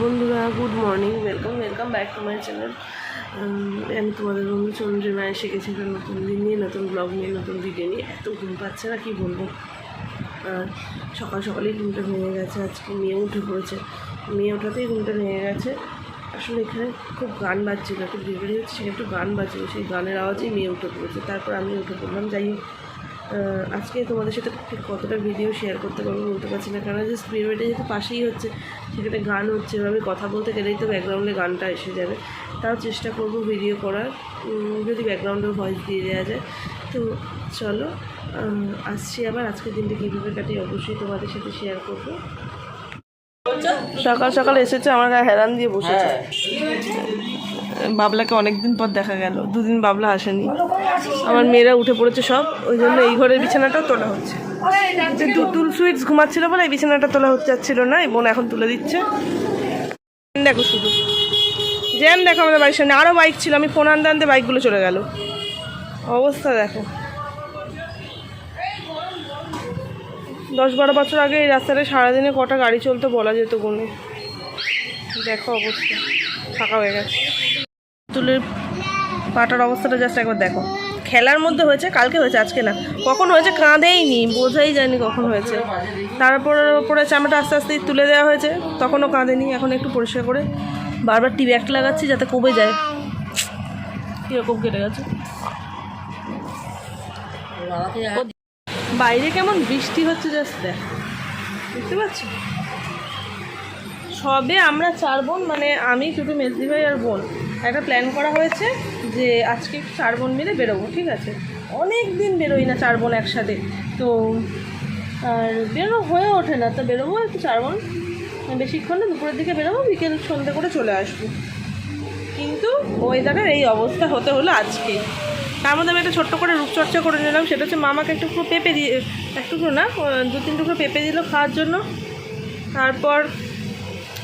বন্ধুরা, good morning welcome welcome back to my channel আমি তোমাদের বন্ধু চন্দ্রিমা, এসে গেছি একটা নতুন দিন নিয়ে, নতুন ব্লগ নিয়ে, নতুন ভিডিও নিয়ে। এত ঘুম পাচ্ছে না, কী বলব? আর সকাল সকালেই ঘুমটা ভেঙে গেছে, আজকে মেয়ে উঠে পড়েছে। মেয়ে ওঠাতেই ঘুমটা ভেঙে গেছে। আসলে এখানে খুব গান বাজছিল, একটু বিয়ে হচ্ছে, সেখানে একটু গান বাজছিল, সেই গানের আওয়াজেই মেয়ে উঠে পড়েছে। তারপর আমি উঠে পড়লাম, যাই হোক। আজকে তোমাদের সাথে ঠিক কতটা ভিডিও শেয়ার করতে পারব বলতে পারছি না কারণ যে স্পিরিটে যেহেতু পাশেই হচ্ছে সেখানে গান হচ্ছে এভাবে কথা বলতে গেলেই তো ব্যাকগ্রাউন্ডে গানটা এসে যাবে। তাও চেষ্টা করব ভিডিও করার যদি ব্যাকগ্রাউন্ডেও ভয়েস দিয়ে দেওয়া যায়। তো চলো আসছি আবার আজকের দিনটা কীভাবে কাটি অবশ্যই তোমাদের সাথে শেয়ার করব। সকাল সকাল এসেছে আমার গায়ে হেরান দিয়ে বসেছে। বাবলাকে অনেকদিন পর দেখা গেল দুদিন বাবলা আসেনি। আমার মেয়েরা উঠে পড়েছে সব, ওই জন্য এই ঘরের বিছানাটাও তোলা হচ্ছে। টুটুল সুইটস ঘুমাচ্ছিল বলে এই বিছানাটা তোলা হচ্ছে, যাচ্ছিল না, এই বোন এখন তুলে দিচ্ছে। দেখো শুধু। জ্যাম দেখো আমাদের বাড়ির সামনে। আরও বাইক ছিল, আমি ফোন আনতে আনতে বাইকগুলো চলে গেল। অবস্থা দেখো। দশ বারো বছর আগে এই রাস্তাটা সারাদিনে কটা গাড়ি চলতো বলা যেত গুনে। দেখো অবস্থা। ফাঁকা হয়ে গেছে। তুলের পাটার অবস্থাটা জাস্ট একবার দেখো। খেলার মধ্যে হয়েছে, কালকে হয়েছে, আজকে না। কখন হয়েছে কাঁদেইনি, বোঝাই যায়নি কখন হয়েছে। তারপর পরে চামড়াটা আস্তে আস্তে তুলে দেওয়া হয়েছে, তখনও কাঁদেনি, এখন একটু পরিষ্কার করে বারবার টিভি একটা লাগাচ্ছি যাতে কমে যায়। কীরকম কেটে গেছে। বাইরে কেমন বৃষ্টি হচ্ছে দেখ। বুঝতে পারছি সবে আমরা চার বোন মানে আমি শুধু মেজদি ভাই আর বোন। একটা প্ল্যান করা হয়েছে যে আজকে চার বোন মিলে বেরোবো, ঠিক আছে? অনেক দিন বেরোই না চার বোন একসাথে। তো, আর বেরোনো হয়ে ওঠে না, তো বেরোবো একটু চার বোন। বেশিক্ষণ না, দুপুরের দিকে বেরোবো, বিকেল সন্ধ্যে করে চলে আসব। কিন্তু ওয়েদারের এই অবস্থা হতে হলো আজকে। তার মধ্যে আমি একটা ছোট্ট করে রূপচর্চা করে নিলাম, সেটা হচ্ছে মামাকে একটু পেঁপে দিয়ে একটু না দু তিন টুকরো পেঁপে দিল খাওয়ার জন্য। তারপর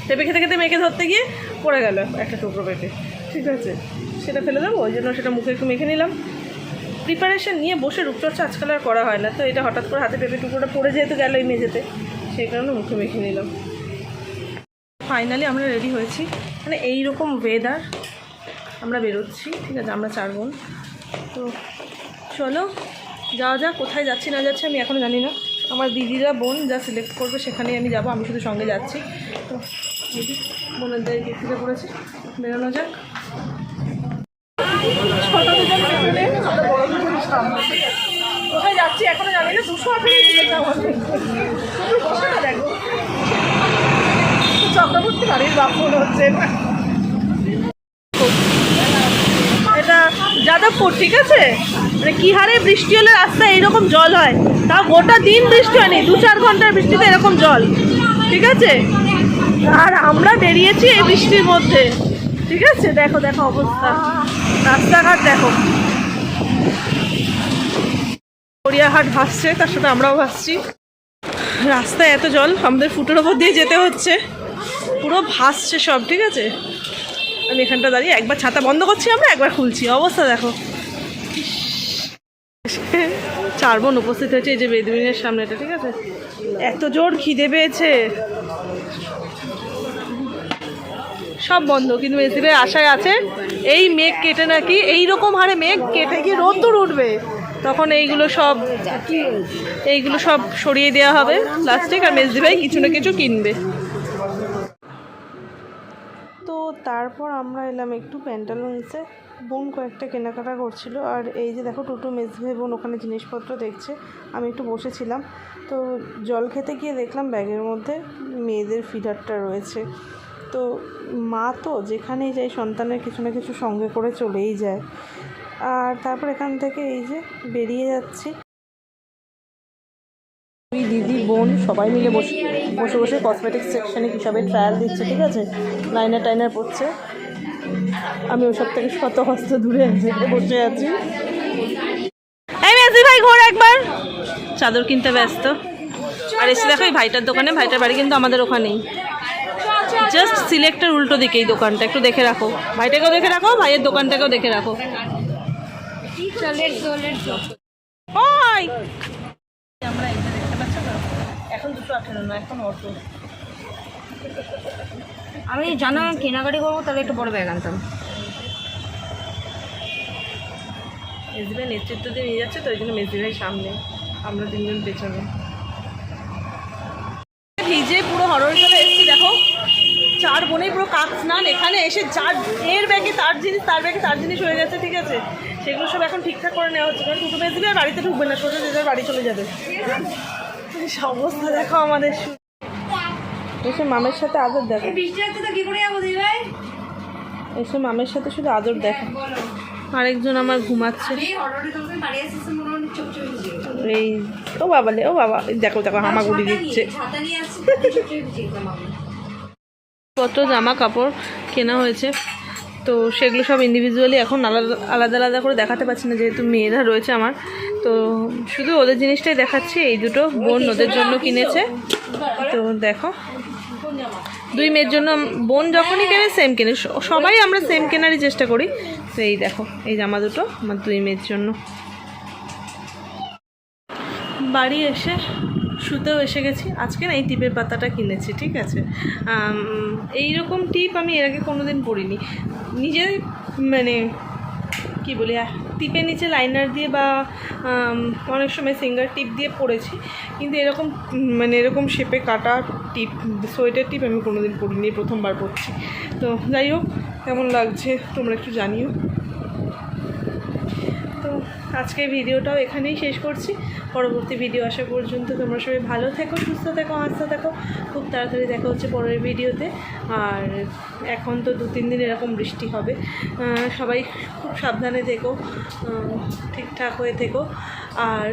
পেঁপে খেতে খেতে মেয়েকে ধরতে গিয়ে পড়ে গেল একটা টুকরো পেঁপে, ঠিক আছে? সেটা ফেলে দেবো, ওই জন্য সেটা মুখে একটু মেখে নিলাম। প্রিপারেশন নিয়ে বসে রূপচর্চা আজকাল আর করা হয় না, তো এটা হঠাৎ করে হাতে পেঁপে টুকরোটা পড়ে যেহেতু গেল এই মেঝেতে, সেই কারণে মুখে মেখে নিলাম। ফাইনালি আমরা রেডি হয়েছি। মানে এই রকম ওয়েদার আমরা বেরোচ্ছি, ঠিক আছে, আমরা চার বোন। তো চলো, যাওয়া যাক, কোথায় যাচ্ছি, না যাচ্ছি আমি এখনও জানি না। আমার দিদিরা বোন যা সিলেক্ট করবে সেখানেই আমি যাব, আমি শুধু সঙ্গে যাচ্ছি। তো দিদি বোনের দায়ী পড়েছে বেরোনো যাক ছোট দুজন পেছনে, আমরা বড় দুজন সামনে। কোথায় যাচ্ছি? এখনও জানি না? দুশো আঠেরো দিয়েছে আমাদের বসে না, দেখো। চক্রবর্তী বাড়ির হচ্ছে। এটা যাদবপুর, ঠিক আছে? মানে কি হারে বৃষ্টি হলে রাস্তায় এইরকম জল হয়? তাও গোটা দিন বৃষ্টি হয়নি, দু চার ঘণ্টার বৃষ্টিতে এরকম জল, ঠিক আছে? আর আমরা বেরিয়েছি এই বৃষ্টির মধ্যে, ঠিক আছে? দেখো দেখো অবস্থা। রাস্তাঘাট দেখো। গড়িয়াহাট ভাসছে তার সাথে আমরাও ভাসছি রাস্তায় এত জল, আমাদের ফুটোর ওপর দিয়ে যেতে হচ্ছে। পুরো ভাসছে সব, ঠিক আছে? আমি এখানটা দাঁড়িয়ে একবার ছাতা বন্ধ করছি আমরা, একবার খুলছি। অবস্থা দেখো। চার বোন উপস্থিত হয়েছে, এই যে বেদুইনের সামনে এটা ঠিক আছে? এত জোর খিদে পেয়েছে। সব বন্ধ, কিন্তু মেসিদের আশায় আছে এই মেঘ কেটে নাকি এই রকম হারে মেঘ কেটে গিয়ে রোদ্দুর উঠবে। তখন এইগুলো সব এইগুলো সব সরিয়ে দেওয়া হবে প্লাস্টিক আর মেসদি ভাই কিছু না কিছু কিনবে। তো তারপর আমরা এলাম একটু প্যান্টালুন্সে বোন কয়েকটা কেনাকাটা করছিল, আর এই যে দেখো টুটু মেজভাই বোন ওখানে জিনিসপত্র দেখছে, আমি একটু বসেছিলাম। তো জল খেতে গিয়ে দেখলাম ব্যাগের মধ্যে মেয়েদের ফিডারটা রয়েছে। তো মা তো যেখানেই যায় সন্তানের কিছু না কিছু সঙ্গে করে চলেই যায়। আর তারপর এখান থেকে এই যে বেরিয়ে যাচ্ছি। দুই দিদি বোন সবাই মিলে বসে বসে বসে কসমেটিক সেকশনে কী সবে ট্রায়াল দিচ্ছে ঠিক আছে? লাইনার টাইনার পড়ছে। আমি ওসব থেকে শত হস্ত দূরে বসে আছি। ভাই ঘোর একবার। চাদর কিনতে ব্যস্ত। আর এসে দেখো এই ভাইটার দোকানে ভাইটার বাড়ি কিন্তু আমাদের ওখানেই। জাস্ট সিলেক্টের উল্টো দিকে এই দোকানটা, একটু দেখে রাখো। ভাইটাকেও দেখে রাখো, ভাইয়ের দোকানটাকেও দেখে রাখো। এখন অটো। আমি জানা কেনাকাটি করব, তাহলে একটু বড় ব্যাগ আনতাম। মেজদি ভাই নেতৃত্ব দিয়ে নিয়ে যাচ্ছে, তো ওই জন্য মেজদি ভাই সামনে। আমরা তিনজন পেছনে। ভিজে পুরো দেখো চার বোনেই পুরো কাক স্নান এখানে এসে যার এর ব্যাগে তার জিনিস তার ব্যাগে তার জিনিস হয়ে গেছে ঠিক আছে? সেগুলো সব এখন ঠিকঠাক করে নেওয়া হচ্ছে। কারণ টুটু ভাই আর বাড়িতে ঢুকবে না সোজা যে বাড়ি চলে যাবে। অবস্থা দেখো আমাদের এসে মামের সাথে আদর দেখো। এসে মামের সাথে শুধু আদর দেখো। আরেকজন আমার ঘুমাচ্ছে। এই ও বাবা ও বাবা। দেখো দেখো হামাগুড়ি দিচ্ছে। কত জামা কাপড় কেনা হয়েছে। তো সেগুলো সব ইন্ডিভিজুয়ালি এখন আলাদা আলাদা আলাদা করে দেখাতে পারছি না, যেহেতু মেয়েরা রয়েছে আমার। তো শুধু ওদের জিনিসটাই দেখাচ্ছি, এই দুটো বোন ওদের জন্য কিনেছে। তো দেখো, দুই মেয়ের জন্য বোন যখনই কেনে সেম কেনে। সবাই আমরা সেম কেনারই চেষ্টা করি। তো এই দেখো, এই জামা দুটো আমার দুই মেয়ের জন্য। বাড়ি এসে শুতেও এসে গেছি। আজকে না এই টিপের পাতাটা কিনেছি, ঠিক আছে? এই রকম টিপ আমি এর আগে কোনো দিন পরিনি নিজে মানে কি বলি টিপের নিচে লাইনার দিয়ে বা অনেক সময় সিঙ্গার টিপ দিয়ে পড়েছি। কিন্তু এরকম মানে এরকম শেপে কাটা টিপ, সোয়েটার টিপ আমি কোনো দিন পরিনি প্রথমবার পরছি তো যাই হোক, কেমন লাগছে তোমরা একটু জানিও। তো আজকের ভিডিওটাও এখানেই শেষ করছি। পরবর্তী ভিডিও আসা পর্যন্ত তোমরা সবাই ভালো থেকো, সুস্থ থেকো হাসতে থেকো। খুব তাড়াতাড়ি দেখা হচ্ছে পরের ভিডিওতে। আর এখন তো দু, তিন দিন এরকম বৃষ্টি হবে। সবাই খুব সাবধানে থেকো ঠিকঠাক হয়ে থেকো। আর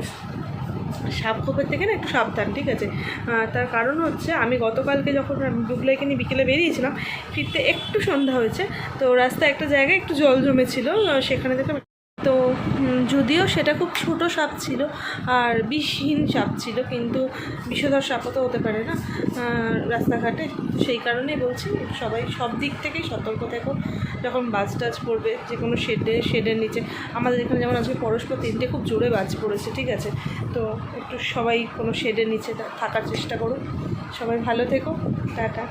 সাপ খোপের থেকে না একটু সাবধান, ঠিক আছে? তার কারণ হচ্ছে আমি গতকালকে যখন ডুগলাইকে নিয়ে বিকেলে বেরিয়েছিলাম, ফিরতে একটু সন্ধ্যা হয়েছে। তো রাস্তায় একটা জায়গায় একটু জল জমেছিল সেখানে দেখলাম তো যদিও সেটা খুব ছোট সাপ ছিল আর বিষহীন সাপ ছিল, কিন্তু বিষধর সাপও তো হতে পারে না রাস্তাঘাটে। সেই কারণেই বলছি, সবাই সব দিক থেকেই সতর্ক থেকো। যখন বাজ টাজ পড়বে যে কোনো শেডে, শেডের নিচে। আমাদের এখানে যেমন আজকে পরস্পর তিনটে খুব জোরে বাজ পড়েছে, ঠিক আছে? তো একটু সবাই কোনো শেডের নিচে থাকার চেষ্টা করো সবাই ভালো থেকো। টাটা।